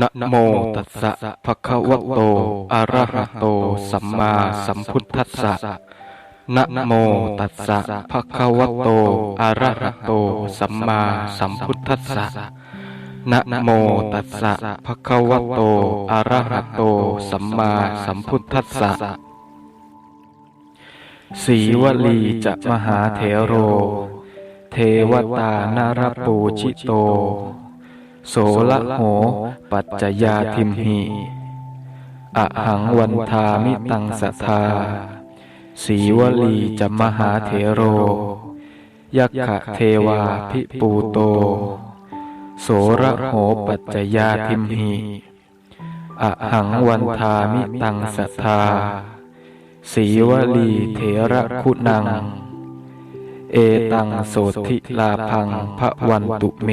นะโมตัสสะภะคะวะโต อะระหะโต สัมมาสัมพุทธัสสะนะโมตัสสะภะคะวะโต อะระหะโต สัมมาสัมพุทธัสสะนะโมตัสสะภะคะวะโต อะระหะโต สัมมาสัมพุทธัสสะสีวลีจะมหาเถโร เทวตานารปูชิโต โสละโห ปัจจยาทิมหิอหังวันทามิตังสัทธาสีวลีจะมหาเถโร ยักขะเทวาพิปูโต โสระโหปัจจยาทิมหิอหังวันทามิตังสัทธาสีวลีเถระคุณัง เอตังโสธิลาพังพระวันตุเม